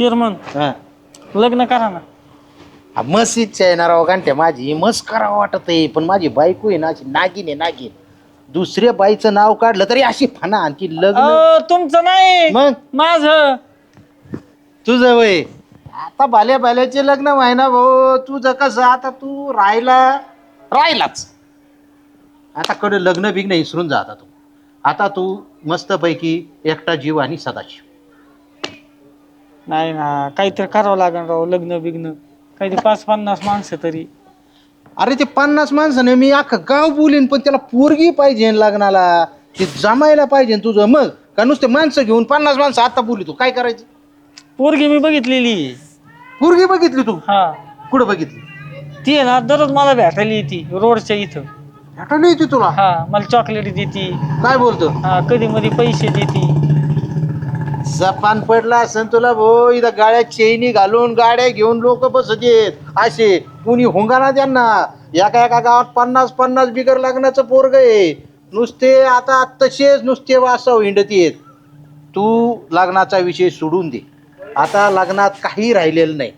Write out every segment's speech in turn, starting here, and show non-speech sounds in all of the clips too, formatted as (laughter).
Chairman. हा. लग्न करा ना. हा, मस्त इच्छा ना राव गांठ्या माझी मस्त करावं वाटत आहे पण माझी बायको आहे ना अशी नागिन आहे नागिन दुसऱ्या बाईचं नाव काढलं तरी अशी फना आणखी लग्न अहो, तुमचं नाही. मग? माझ. तुझं वय. आता बाल्या बाल्याचे लग्न व्हाय ना भाऊ तुझं कसं? आता तू राहिला राहिलाच. आता कडे लग्न बिग्न विसरून जा आता तू. आता तू मस्तपैकी एकटा जीव आणि सदाशिव. नाही ना काहीतरी करावं लागेल राव लग्न बिग्न. काहीतरी पाच पन्नास माणसं तरी. अरे ते पन्नास माणसाने मी अख्खं गाव बोलीन पण त्याला पोरगी पाहिजे लग्नाला. ते जमायला पाहिजे तुझं. मग? का नुसते माणसं घेऊन पन्नास माणसं आता बोली तू? काय करायचं? पोरगी मी बघितलेली. पोरगी बघितली तू? हा. कुठं बघितली? ती आहे ना दररोज मला भेटायला येते रोडच्या इथं. आठवण येते तुला? हा मला चॉकलेट देते. काय बोलतो? हा कधी मध्ये पैसे देते. जपान पडला असन तुला भो इथं गाड्या चेनी घालून गाड्या घेऊन लोक बसत येत असे कुणी हुंगाना त्यांना? एका एका गावात पन्नास पन्नास बिगर लग्नाचं पोरग आहे. नुसते आता तसेच नुसते वासव हिंडत येत तू लग्नाचा विषय सोडून दे. आता लग्नात काही राहिलेलं नाही.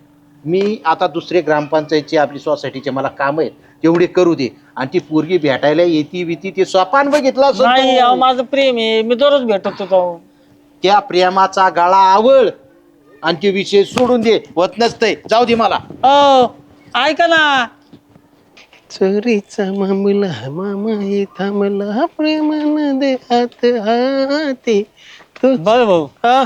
मी आता दुसरे ग्रामपंचायतचे आपली सोसायटीचे मला काम आहेत. तेवढे करू दे. आणि ती पोरगी भेटायला येती विती ते स्वपान बघितलं असेल नाही तू. अहो, माझं प्रेम आहे. मी दररोज भेटत होतो. त्या प्रेमाचा गळा आवळ. आणि ते विषय सोडून दे. होत नसतंय. जाऊ दे मला. अ ऐका ना. चोरीचा मामला मामा थांबला. प्रेमान दे हात हाती तो बरं भाऊ. हा?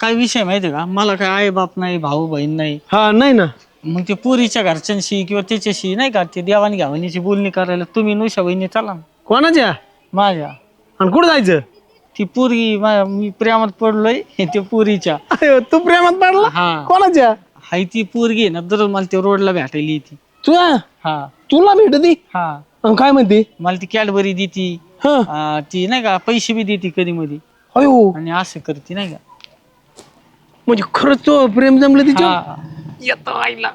काय विषय माहिती का? मला काय आई बाप नाही भाऊ बहीण नाही. हा नाही ना. मग ते पुरीच्या घरच्यांशी किंवा त्याच्याशी नाही का? ते देवाणी घावानीची बोलणी करायला तुम्ही नुशा बहिणी चला ना. कोणाच्या? माझ्या. आणि कुठं जायचं? ती पोरगी मा- प्रेमात पडलोय ते पुरीच्या. तू प्रेमात पडला? हा. कोणाच्या? हाय ती पोरगी आहे ना दररोज मला ते रोडला भेटायला येते. तुला? हा. तुला भेटती? हा. काय म्हणते? मला ती कॅडबरी देती. हा. ती नाही का पैसे बी देते कधी मध्ये अयो. आणि असं करते नाही का. म्हणजे खरंच तो प्रेम जमलं तिच्या हा. येतो आईला.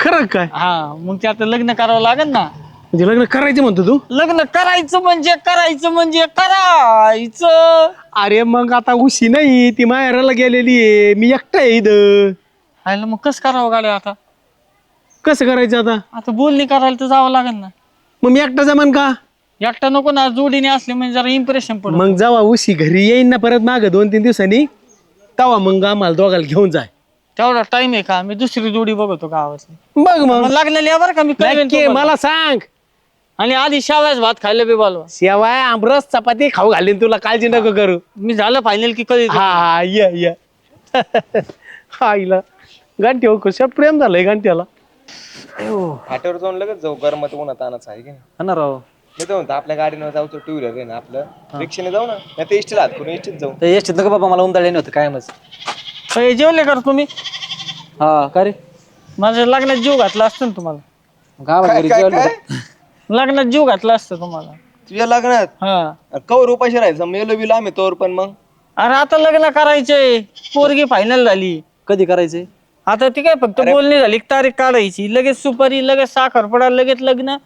खरं काय? हा मग ते आता लग्न करावं लागेल ना. म्हणजे लग्न करायचं म्हणतो तू? लग्न करायचं म्हणजे करायचं म्हणजे करायचं. अरे मग आता उशी नाही ती माहेराला गेलेली आहे. मी एकटा आहे इथं. आयला मग कसं करावं गाड्या आता? कसं करायचं आता? आता बोलणी करायला तर जावं लागेल ना. मग मी एकटा जमान का? एकटा नको ना जोडीने असले म्हणजे जरा इम्प्रेशन पड. मग जावा उशी घरी येईन ना परत माग दोन तीन दिवसांनी तवा मग आम्हाला दोघाला घेऊन जाय. तेवढा टाइम आहे का? मी दुसरी जोडी बघतो गावातली. बघ मग. मग लागलेली आहे बरं का मी कळवेन नक्की तुम्हाला. मला सांग. आणि आधी शाव्याच भात खायला बी बोलवा. शेवाय आमरस चपाती खाऊ घालीन तुला. काळजी नको करू. मी झालं फायनल की कधी? हा हा ये ये. (laughs) आईला. गांठी हो कशा प्रेम झालंय गांठ्याला. फाट्यावर जाऊन लगेच जाऊ. गरमत उन्हात आणाच आहे की नाही? राव. मी तर म्हणतो आपल्या गाडीनं जाऊ टू व्हीलर आहे ना आपलं. रिक्षाने जाऊ ना. नाही तर एसटीला हात करून एसटीत जाऊ. तर यश्चित नको बाबा मला उमदाळे नव्हतं कायमच. अय, जेवले कर तुम्ही? हा का रे? माझ्या लग्नात जीव घातला असतं ना तुम्हाला. गावात घरी काय जेवलं काय? लग्नात जीव घातला असतं तुम्हाला. तुझ्या लग्नात? हा. कवर उपाशी राहायचं मेलो बिलो आम्ही तोवर पण मग. अरे आता लग्न करायचंय. पोरगी फायनल झाली. कधी करायचे आता ती काय फक्त बोलणी झाली की तारीख काढायची. लगेच सुपारी लगेच साखरपडा लगेच लग्न.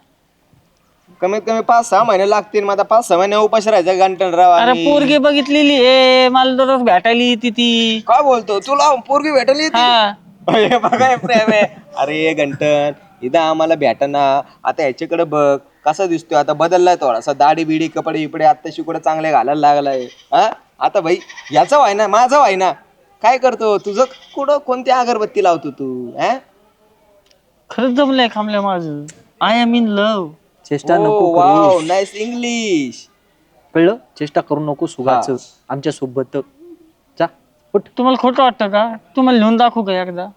कमीत कमी पाच सहा महिने लागतील मग आता पाच सहा महिने उपाशी राहायचं गंटन राव अरे पोरगी बघितलेली आहे. मला दररोज भेटायला येते ती. काय बोलतो? तुला पोरगी? हा. अरे बघा हे प्रेम आहे. अरे गंटन. इथं आम्हाला भेटाना. आता ह्याच्याकडे बघ कसा दिसतोय? आता बदललाय थोडासा दाढी बिडी कपडे बिपडे आता शिकडे चांगले घालायला लागलाय. हा? आता भाई याचा वाय ना माझा वाय ना काय करतो? तुझं कुठं कोणती अगरबत्ती लावतो तू? हा? खरंच जमलंय खांबल्या माझं आय एम इन लव्ह चेष्टा नको वाव करू नाईस इंग्लिश कळलं? चेष्टा करू नको सुगाच आमच्यासोबत जा उठ. तुम्हाला खोटं वाटतं का? तुम्हाला लिहून दाखवू का एकदा?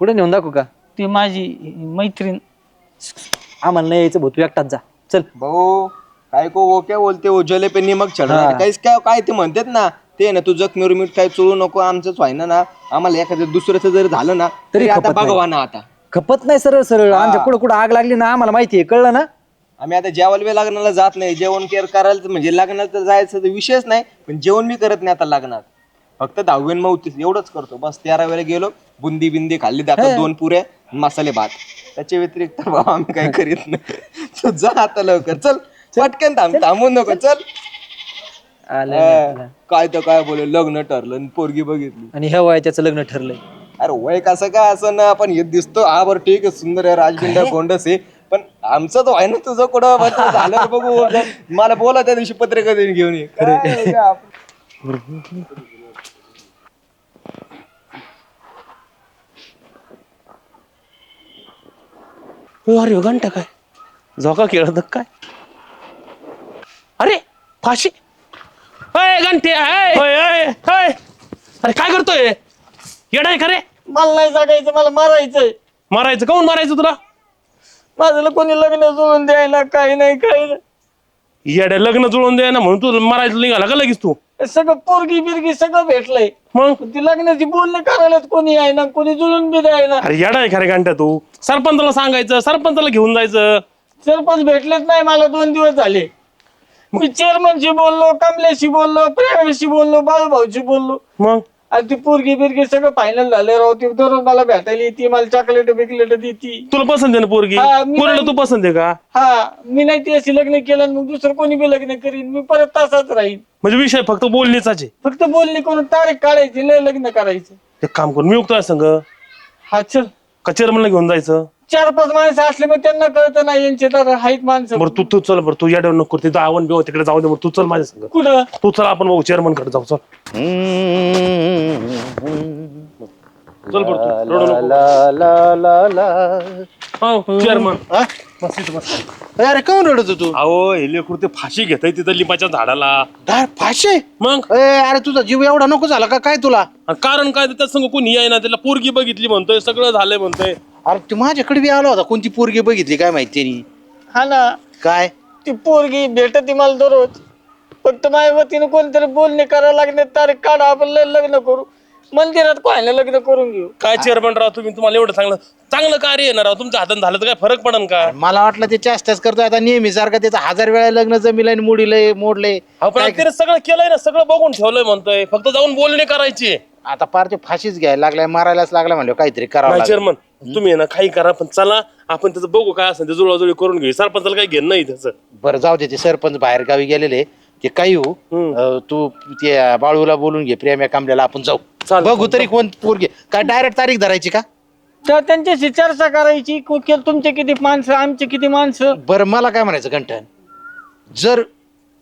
कुठे नेऊन दाखवू का? ती माझी मैत्रीण. आम्हाला नाही यायचं भाऊ तू एकटाच जा. चल. भाऊ काय को वो क्या बोलते वो जले पे निमक चढणार हा. काहीच काय काय ते म्हणतात ना ते ना तू जखमीवर मीठ काय चोळू नको आमचंच व्हायना ना. आम्हाला एखादं दुसऱ्याचं जर झालं ना तरी आता खपत नाही. बघवा ना आता. खपत नाही सरळ सरळ. आमच्या कुठं कुठं आग लागली ना आम्हाला माहिती आहे. कळलं ना? आम्ही आता जेवायला बी लग्नाला जात नाही. जेवण केअर करायला तर म्हणजे लग्नाला तर जायचं तर विषयच नाही पण जेवण मी करत नाही आता लग्नात. फक्त दहावी मौतीस एवढंच करतो. बस तेरा वेळेला गेलो बुंदी बिंदी खाल्ली दाखव दोन पुऱ्या. मसाले भात. त्याच्या व्यतिरिक्त बाबा आम्ही काही करीत नाही. तू जा आता लवकर. चल पटकन थांब थांबू नको. चल. आलं काय तर काय बोले लग्न ठरलं आणि पोरगी बघितली. आणि ह्या वयात त्याचं लग्न ठरलंय. अरे वय कसं काय असं ना आपण हे दिसतो हा बरं ठीक आहे सुंदर आहे राजबिंडा गोंडस आहे. पण आमचं तो आहे ना तुझं कुठं बरं झालं तर बघू. (laughs) मला बोला त्या दिवशी पत्रिका देऊन घेऊन ये. काय हो, अरे घंटा काय? झोका खेळत काय? अरे फाशी! अय घंटे अय, अय, अय, अय. अरे काय करतोय? येडाय का रे? मला नाही सांगायचं मला मारायचंय. मारायचं? काऊन मारायचं तुला? माझं कोणी लग्न जुळून द्यायला काही नाही काही नाही. येड्या लग्न जुळून दे ना म्हणून तू मारायचं निघाला का लगेच तू? सगळं पोरगी बिरगी सगळं भेटलंय. मग? पण ती लग्नाची बोलणी करायलाच कोणी आहे ना कोणी जुळून बी द्यायला अरे येडाय खरे घंटा तू. सरपंचाला सांगायचं सरपंचाला घेऊन जायचं. सरपंच भेटलेच नाही मला दोन दिवस झाले. मी चेअरमनशी बोललो कमलेशी बोललो प्रेमाशी बोललो बाळूभाऊशी बोललो. मग? आणि ती पोरगी बिरगी सगळं फायनल झाले राव. ती दररोज मला भेटायला येते मला चॉकलेट बिकलेट देती. तुला पसंत आहे ना पोरगी? हा, मी पोरीला तू पसंत आहे का? हा मी नाही ती अशी लग्न केलं आणि मग दुसरं कोणी बी लग्न करीन मी परत तसाच राहीन. म्हणजे विषय फक्त बोलणीचाच आहे. फक्त बोलणी करून तारीख काढायची लय लग्न करायचं. एक काम करून मी उगतो संघ हा चल. का चेअरमनला घेऊन जायचं? चार पाच माणसं असले मग त्यांना कळत नाही यांचे तर आहेत माणसं. बरं तू तू चल बरं तू येड्या नको तिथं आवन बिव तिकडे जाऊ दे बरं तू चल माझ्या संग. कुठं? तू चल आपण बघू चेअरमनकडे जाऊ चल. चल बरं तू रडू नको. ला ला ला ला. हो चेअरमन हा? बस इथं बस अरे काऊन रडत होतो तू? अहो हे लेकरू ते फाशी घेताय तिथं लिंबाच्या झाडाला. दार फाशे? मग? ए, अरे तुझा जीव एवढा नको झाला का? काय तुला? आणि कारण काय? त्या संग कोणी आहे ना त्याला पोरगी बघितली म्हणतोय सगळं झालंय म्हणतोय. अरे तू माझ्याकडे बी आला होता. कोणती पोरगी बघितली काय माहिती त्यांनी? हा ना. काय? ती पोरगी भेटत मला दररोज. फक्त माझ्या वतीनं कोणतरी बोलणे करायला लागणे तारीख काढा आपण लय लग्न करू. मंदिरात पाहिलं लग्न करून घेऊ? काय चेअरमन राव तुम्ही तुम्हाला एवढं चांगलं चांगलं कार्य येणार राव? तुमच्या हातात झालं तर काय फरक पडन का? मला वाटलं ते चेष्टाच करतोय. आता नेहमी सारखं त्याचं हजार वेळा लग्न जमिलंय मोडीलंय आपण त्याने सगळं केलंय ना सगळं बघून ठेवलंय म्हणतोय. फक्त जाऊन बोलणे करायची आता पार ते फाशीच घ्यायला लागलाय मारायलाच लागला म्हणलं काहीतरी करावं नाही लागेल. चेअरमन तुम्ही आहे ना काही करा पण चला आपण त्याचं बघू काय असेल ते जुळवाजुळी करून घेऊ. सरपंचाला काही घेणं नाही त्याचं. बरं जाऊ दे ते सरपंच बाहेर गावी गेलेले ते काही हो. हम्म. अं, तू ते बाळूला बोलून घे प्रेम्या कामल्याला आपण जाऊ. चालेल. बघू तरी कोण पोरगे काय डायरेक्ट तारीख धरायची का? तर त्यांच्याशी चर्चा करायची को- के- तुमचे किती माणसं आमचे किती माणसं? बरं मला काय म्हणायचं कंठन जर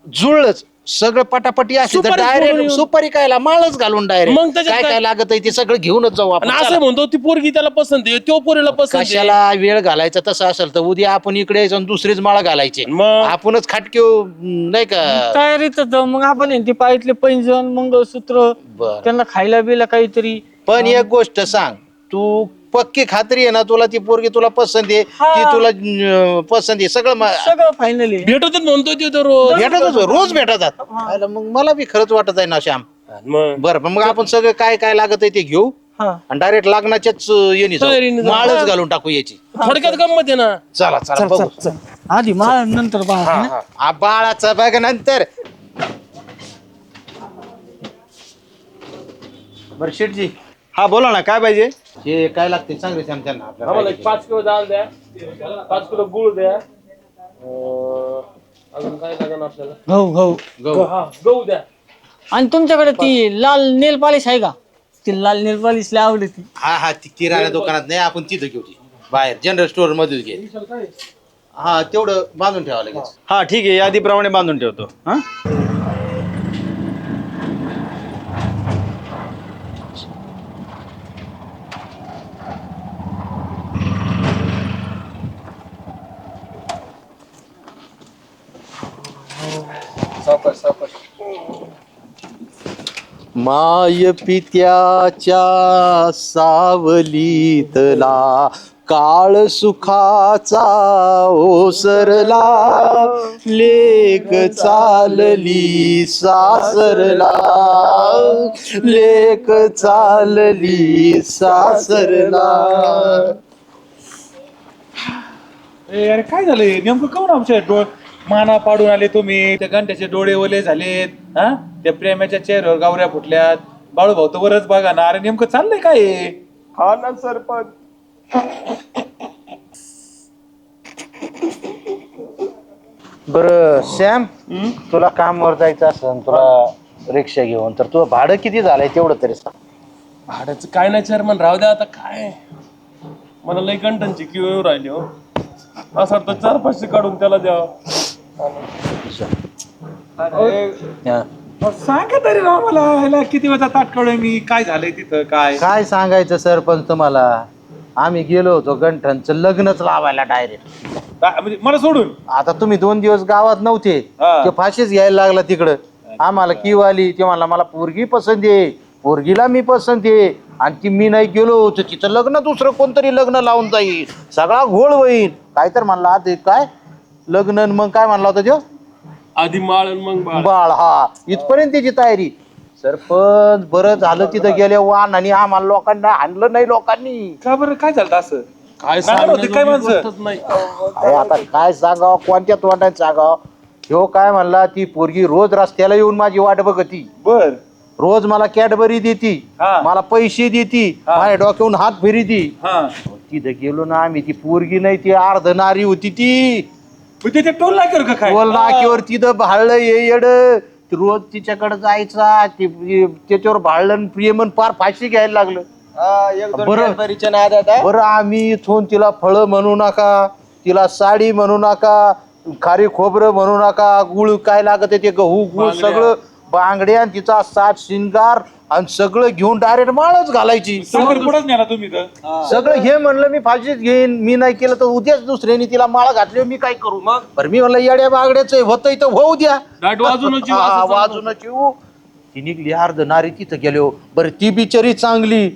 जुळलंच सगळं पटापटी असेल तर सुपारी डायरेक्ट सुपारी कायला माळच घालून डायरेक्ट मग त्याच्यात काय काय? काय लागत आहे ते सगळं घेऊनच जाऊ आपण. आणि चला. असं म्हणतो ती पोरगी त्याला पसंत आहे तो पोरीला पसंत आहे. कशाला वेळ घालायचा तसं असेल तर उद्या आपण इकडे यायचं आणि दुसरीच माळा घालायचे. मग? आपणच खाटके नाही का? तयारीत जाऊ मग आपण ती पाहितले पैंजण मंगळसूत्र बर. त्यांना खायला बिला काहीतरी. पण एक गोष्ट सांग तू पक्की खात्री आहे ना तुला ती पोरगी तुला पसंत आहे हा. ती तुला अं, पसंत आहे. सगळं म- सगळं फायनल भेटत म्हणतोय ते तर रोज. भेटतच रोज भेटतात. आयला मग मला बी खरंच वाटत आहे ना श्याम. मग? बरं पण मग आपण सगळं काय काय लागत आहे ते घेऊ. हा. आणि डायरेक्ट लग्नाच्याच येणी तयारीने जाऊ. माळच घालून टाकू याची. थोडक्यात गंमत आहे ना? चला चला बघू. आधी मला नंतर बाळा हा, हा. आ, बाळाचं बघ नंतर. बर शेटजी हा बोला ना काय पाहिजे? हे काय लागते सांग रे श्याम त्यांना आपल्याला आम्हाला काय एक पाच किलो डाळ द्या. पाच किलो गुळ द्या. अं, अजून काय लागेल आपल्याला? गहू गहू. गहू. हा गहू द्या. आणि तुमच्याकडे ती लाल नेल पॉलिश आहे का? ती लाल नेल पॉलिश लय आवडती. हा हा ती किराणा दुकानात नाही आपण तिथं घेऊ ती. बाहेर जनरल स्टोअरमध्ये घे. हा तेवढं बांधून ठेवा लगेच. हा ठीक आहे. यादीप्रमाणे बांधून ठेवतो. हा? माय पित्याच्या सावलीतला काळ सुखाचा ओसरला लेक चालली सासरला. लेक चालली सासरला. ए अरे काय झालंय नेमकं काऊन आमच्या डोळ माना पाडून आले तुम्ही. त्या घंट्याचे डोळे ओले झालेत हा? त्या प्रेमाच्या चेहऱ्यावर गावऱ्या फुटल्यात. बाळू भाऊ तर वरच बघा ना. अरे नेमकं चाललंय काय हे? हा ना सरपंच. बर सॅम तुला कामावर जायचं असेल तुला रिक्षा घेऊन तर तुझं भाडं किती झालंय तेवढं तरी सांग. भाड्याचं काय नाही चेअरमन राहू द्या आता काय? मला लई कंटनची क्यू येऊ राहिली हो. असं वाटतं चार पाचशे काढून त्याला द्यावं. सांगा तरी ना मला ह्याला किती वाजता ताटकळोय मी काय झालंय तिथं काय? काय सांगायचं सरपंच तुम्हाला? आम्ही गेलो होतो गंठनचं लग्नच लावायला डायरेक्ट काय- म्हणजे मला सोडून? आता तुम्ही दोन दिवस गावात नव्हते. हा. ते फाशीच घ्यायला लागला तिकडं. आम्हाला किव आली ते म्हणला मला पोरगी पसंत आहे. पोरगीला मी पसंत आहे. आणि ती मी नाही गेलो तर तिचं लग्न दुसरं कोणतरी लग्न लावून जाईल. सगळा घोळ होईल. काय तर म्हणला आधी काय लग्न मग काय म्हणला होता तो? आधी माळ आणि मग बाळ. बाळ हा. इथपर्यंत त्याची तयारी. सरपंच बरं झालं तिथं गेले वाहन आणि आम्हाला लोकांना आणलं नाही लोकांनी. का बरं? काय झालं असं? काय नाही होते काय सांगण्याजोगी माणसं? गोष्टच नाही. अरे आता काय सांगावं? कोणत्या तोंडात सांगावं? ह्यो काय म्हणला ती पोरगी रोज रस्त्याला येऊन माझी वाट बघती. बर. रोज मला कॅडबरी देती. हा. मला पैसे देती. हा. माझ्या डोक्यावरून हात फिरीती. हा. तिथं गेलो ना आम्ही. ती पोरगी नाही ती अर्ध नारी होती ती. मग टोल नाही करू का काय बोल नाकीवर तिथं भाळलं ये येड ती रोज तिच्याकडे जायचा ती त्याच्यावर भाळलं आणि प्रेमन पार फाशी घ्यायला लागलं हा, एक दोन बरं. कॅडबरीच्या नादात हा. बरं आम्ही इथून तिला फळं म्हणू नका तिला साडी म्हणू नका खारी खोबरं म्हणू नका गुळ काय लागत ते गहू गुळ बांगड्या. सगळं बांगड्या आणि तिचा सात शिंगार आणि सगळं घेऊन डायरेक्ट माळच घालायची. साखरपुडाच नेला तुम्ही तर सगळं हे म्हणलं मी फाशीच घेईन मी नाही केलं तर उद्याच दुसऱ्याने तिला माळा घातली मी काय करू? मग? बरं मी म्हणलं येड्या बागड्याच होतंय तर होऊ द्या. दाट वाजूनच जीव हा, येऊ ती निघली अर्ध नारी तिथं गेलो. बरं ती बिचारी चांगली.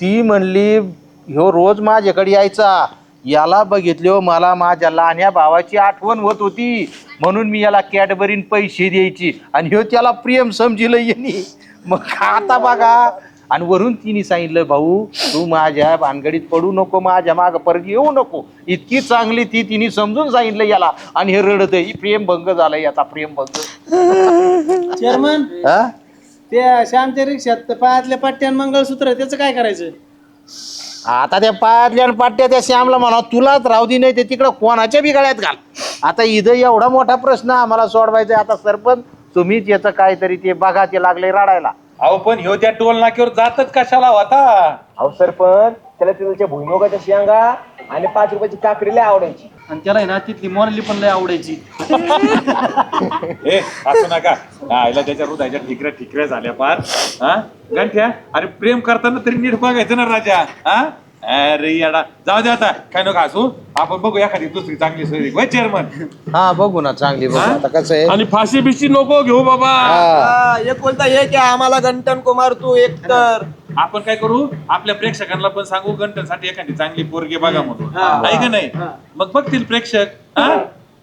ती म्हणली ह्यो रोज माझ्याकडे यायचा. याला बघितलो मला माझ्या लहान्या भावाची आठवण होत होती. म्हणून मी याला कॅडबरीन पैसे द्यायची. आणि ह्यो त्याला प्रेम समजिलं येणी मग आता बघा. आणि वरून तिने सांगितलं भाऊ तू माझ्या भानगडीत पडू नको माझ्या माग परत येऊ नको. इतकी चांगली ती तिने समजून सांगितलं याला. आणि हे रडत ही प्रेमभंग झाला याचा प्रेमभंग (laughs) चेअरमन हा? त्या श्यामच्या रिक्षात पायातल्या पट्ट्यान मंगळसूत्र त्याचं काय करायचं? आता त्या पायातल्या आणि पाट्या त्या श्यामला म्हणा तुलाच राहू दे नाही ते तिकडं कोणाच्या बी गळ्यात घाल. आता इथं एवढा मोठा प्रश्न आम्हाला सोडवायचा आहे. आता सरपंच तुम्हीच याचं काहीतरी ते बघा ते लागले रडायला. अहो पण ह्यो त्या टोल नाक्यावर जातच कशाला होता अहो सरपंच त्याला तिथल्या भुईमुगाच्या शेंगा आणि पाच रुपयाची काकडी लय आवडायची. आणि त्याला आहे ना तिथली मोरली पण लय आवडायची. (laughs) ए असं नका. आईला त्याच्या हृदयाच्या ठिकऱ्या ठिकऱ्या झाल्या पार. हा? गंठ्या अरे प्रेम करताना तरी नीट बघायचं ना राजा. हा? अरे येडा. जाऊ दे आता. काय नको असू आपण बघू एखादी दुसरी चांगली सोयरी वय चेअरमन हा बघू ना चांगली बघू. आता कसं आहे? आणि फाशी बिशी नको घेऊ बाबा. हा, एक बोलता एक आहे आम्हाला गंटन कुमार तू एक तर. आपण काय करू? आपल्या प्रेक्षकांना पण सांगू गंटनसाठी एखादी चांगली पोरगी बघा म्हणून. आहे का नाही? मग बघतील प्रेक्षक. हा?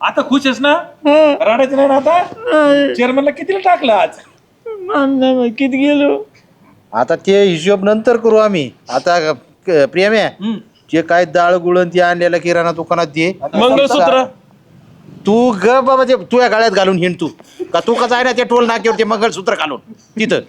आता खुश आहेस ना? रडायचं नाही ना आता? चेअरमनला कितीला टाकलं आज? किती गेलो? आता ते हिशोब नंतर करू आम्ही. आता क- प्रेम आहे जे काय डाळ गुळण ते आणलेलं किराणा दुकानात दे. मंगळसूत्र. तू ग बाबा ते तुझ्या गाळ्यात घालून हिंड तू. का तू कसं आहे ना ते टोल नाक्यावर ते मंगळसूत्र घालून तिथं.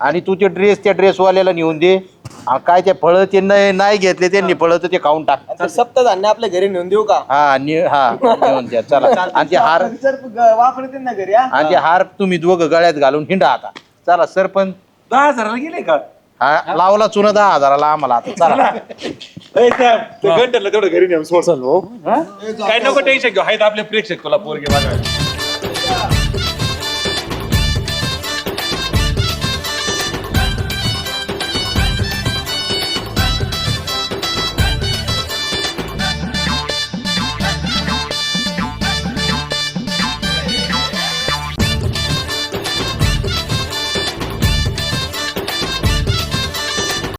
आणि तू ते ड्रेस त्या ड्रेसवाल्याला नेऊन दे. आ, काय ते फळं ते नाही नाही घेतले त्यांनी फळं तर ते खाऊन टाक. सप्त धान्य आपल्या घरी नेऊन देऊ का? हा ने हा नेऊन द्या. चला. आणि ते हार जर ग- वापरते ना घरी हा. आणि ते हार तुम्ही दोघं गळ्यात घालून हिंडा आता. चला सरपंच. दहा हजाराला गेले का? हा? लावला चुना दहा हजाराला आम्हाला आता चला. घंट्याला तेवढं घरी नेऊन हो? काय नको टेन्शन घेऊ आहेत आपले प्रेक्षक तुला पोरगे बघायला.